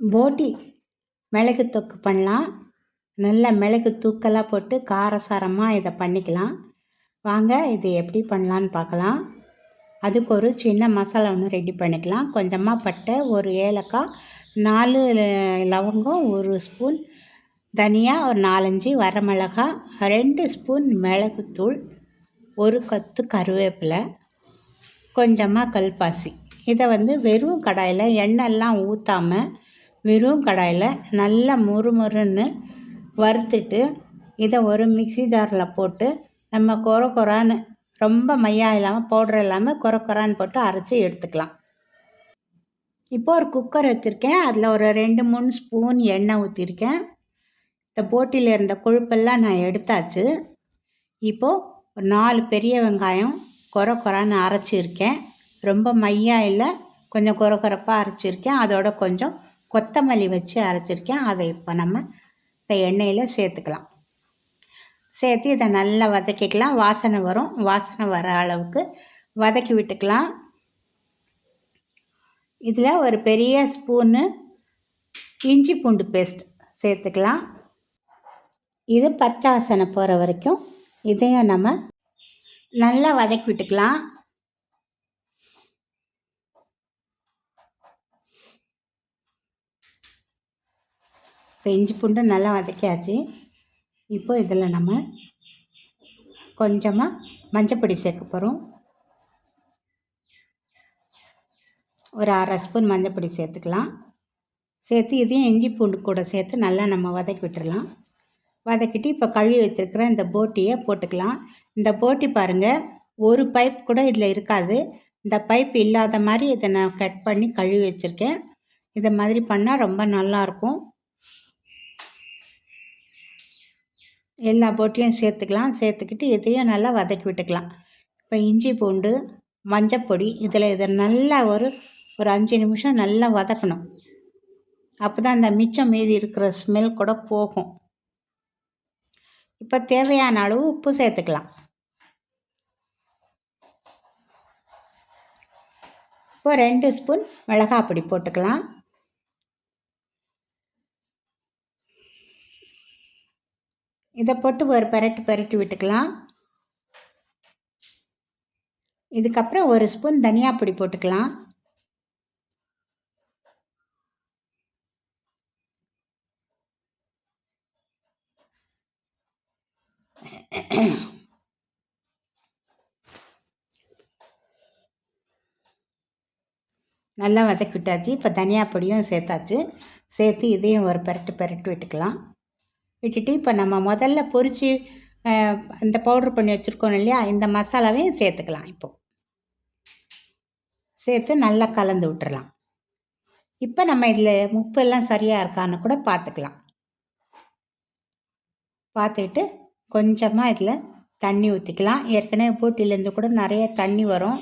போட்டி மிளகு தொக்கு பண்ணலாம். நல்ல மிளகு தூக்கலாக போட்டு காரசாரமாக இதை பண்ணிக்கலாம். வாங்க இது எப்படி பண்ணலான்னு பார்க்கலாம் அதுக்கு ஒரு சின்ன மசாலா ஒன்று ரெடி பண்ணிக்கலாம். கொஞ்சமாக பட்டை ஒரு ஏலக்காய் நாலு லவங்கம் ஒரு ஸ்பூன் தனியா ஒரு நாலஞ்சு வரமிளகா ரெண்டு ஸ்பூன் மிளகுத்தூள் ஒரு கத்து கருவேப்பிலை கொஞ்சமாக கல்பாசி. இதை வந்து வெறும் கடாயில் எண்ணெய்லாம் ஊற்றாமல் வெறும் கடாயில் நல்லா முறுமுறுன்னு வறுத்துட்டு இதை ஒரு மிக்சி ஜாரில் போட்டு நம்ம கொர குறான்னு ரொம்ப மையா இல்லாமல் பவுடர் இல்லாமல் கொர குறான்னு போட்டு அரைச்சி எடுத்துக்கலாம். இப்போ ஒரு குக்கர் வச்சுருக்கேன். அதில் ஒரு ரெண்டு மூணு ஸ்பூன் எண்ணெய் ஊற்றிருக்கேன் இந்த போட்டியில் இருந்த கொழுப்பெல்லாம் நான் எடுத்தாச்சு. இப்போது ஒரு நாலு பெரிய வெங்காயம் கொர கொரான்னு அரைச்சிருக்கேன். ரொம்ப மையா இல்லை கொஞ்சம் கொர கொரப்பாக அரைச்சிருக்கேன். அதோட கொஞ்சம் கொத்தமல்லி வச்சு அரைச்சிருக்கேன். அதை இப்போ நம்ம இந்த எண்ணெயில் சேர்த்துக்கலாம். சேர்த்து இதை நல்லா வதக்கிக்கலாம். வாசனை வரும். வாசனை வர அளவுக்கு வதக்கி விட்டுக்கலாம். இதில் ஒரு பெரிய ஸ்பூனு இஞ்சி பூண்டு பேஸ்ட் சேர்த்துக்கலாம். இது பச்சை வாசனை போகிற வரைக்கும் இதையும் நம்ம நல்லா வதக்கி விட்டுக்கலாம். இப்போ இஞ்சி பூண்டு நல்லா வதக்கியாச்சு. இப்போ இதில் நம்ம கொஞ்சமாக மஞ்சப்பொடி சேர்க்க போகிறோம் ஒரு அரை ஸ்பூன் மஞ்சப்பொடி சேர்த்துக்கலாம். சேர்த்து இதையும் இஞ்சி பூண்டு கூட சேர்த்து நல்லா நம்ம வதக்கி விட்டுடலாம் வதக்கிட்டு இப்போ கழுவி வச்சுருக்கிற இந்த போட்டியை போட்டுக்கலாம். இந்த போட்டி பாருங்கள் ஒரு பைப் கூட இதில் இருக்காது. இந்த பைப் இல்லாத மாதிரி இதை நான் கட் பண்ணி கழுவி வச்சுருக்கேன். இதை மாதிரி பண்ணால் ரொம்ப நல்லாயிருக்கும் எல்லா போட்டியும் சேர்த்துக்கலாம். சேர்த்துக்கிட்டு இதையும் நல்லா வதக்கி விட்டுக்கலாம். இப்போ இஞ்சி பூண்டு மஞ்சப்பொடி இதில் இதை நல்லா ஒரு ஒரு அஞ்சு நிமிஷம் நல்லா வதக்கணும். அப்போ தான் அந்த மிச்சம் மீதி இருக்கிற ஸ்மெல் கூட போகும். இப்போ தேவையான அளவு உப்பு சேர்த்துக்கலாம். இப்போ ரெண்டு ஸ்பூன் மிளகாப்பொடி போட்டுக்கலாம். இதை போட்டு ஒரு பரட்டு பரட்டி விட்டுக்கலாம். இதுக்கப்புறம் ஒரு ஸ்பூன் தனியா பொடி போட்டுக்கலாம். நல்லா வதக்கி விட்டாச்சு இப்போ தனியா பொடியும் சேர்த்தாச்சு. சேர்த்து இதையும் ஒரு பரட்டு பரட்டு விட்டுக்கலாம். விட்டுட்டு இப்போ நம்ம முதல்ல பொரித்து இந்த பவுட்ரு பண்ணி வச்சுருக்கோம் இல்லையா? இந்த மசாலாவையும் சேர்த்துக்கலாம் இப்போது சேர்த்து நல்லா கலந்து விட்டுறலாம். இப்போ நம்ம இதில் உப்பு எல்லாம் சரியாக இருக்கான்னு கூட பார்த்துக்கலாம் பார்த்துக்கிட்டு கொஞ்சமாக இதில் தண்ணி ஊற்றிக்கலாம் ஏற்கனவே போட்டிலேருந்து கூட நிறைய தண்ணி வரும்.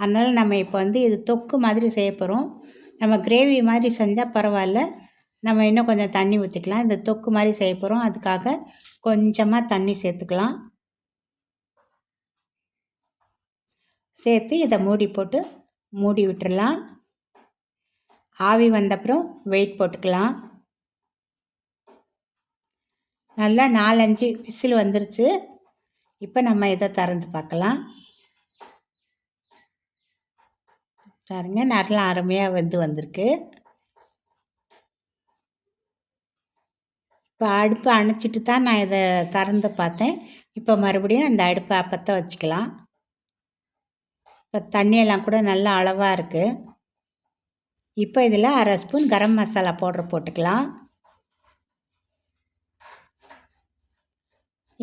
அதனால் நம்ம இப்போ வந்து இது தொக்கு மாதிரி செய்ய போகிறோம் நம்ம கிரேவி மாதிரி செஞ்சால் பரவாயில்ல. நம்ம இன்னும் கொஞ்சம் தண்ணி ஊற்றிக்கலாம் இந்த தொக்கு மாதிரி செய்ய போகிறோம் அதுக்காக கொஞ்சமாக தண்ணி சேர்த்துக்கலாம். சேர்த்து இதை மூடி போட்டு மூடி விட்டுடலாம் ஆவி வந்தப்புறம் வெயிட் போட்டுக்கலாம். நல்லா நாலஞ்சு விசில் வந்துருச்சு. இப்போ நம்ம இதை திறந்து பார்க்கலாம். பாருங்க நல்லா அருமையாக வந்து வந்திருக்கு. இப்போ அடுப்பு அணைச்சிட்டு தான் நான் இதை திறந்து பார்த்தேன். இப்போ மறுபடியும் அந்த அடுப்பை அப்பத்த வச்சுக்கலாம். இப்போ தண்ணியெல்லாம் கூட நல்லா அளவாக இருக்குது இப்போ இதில் அரை ஸ்பூன் கரம் மசாலா பவுடர் போட்டுக்கலாம்.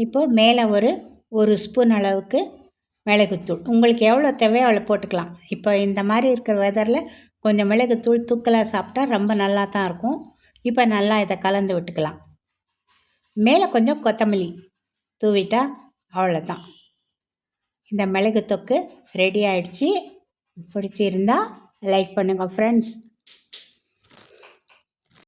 இப்போது மேலே ஒரு ஒரு ஸ்பூன் அளவுக்கு மிளகுத்தூள். உங்களுக்கு எவ்வளோ தேவையோ அவ்வளோ போட்டுக்கலாம். இப்போ இந்த மாதிரி இருக்கிற வெதரில் கொஞ்சம் மிளகுத்தூள் தூக்கலாக சாப்பிட்டா ரொம்ப நல்லா தான் இருக்கும். இப்போ நல்லா இதை கலந்து விட்டுக்கலாம். மேலே கொஞ்சம் கொத்தமல்லி தூவிட்டா அவ்வளோதான் இந்த மிளகு தொக்கு ரெடி ஆயிடுச்சு. பிடிச்சிருந்தா லைக் பண்ணுங்கள் ஃப்ரெண்ட்ஸ்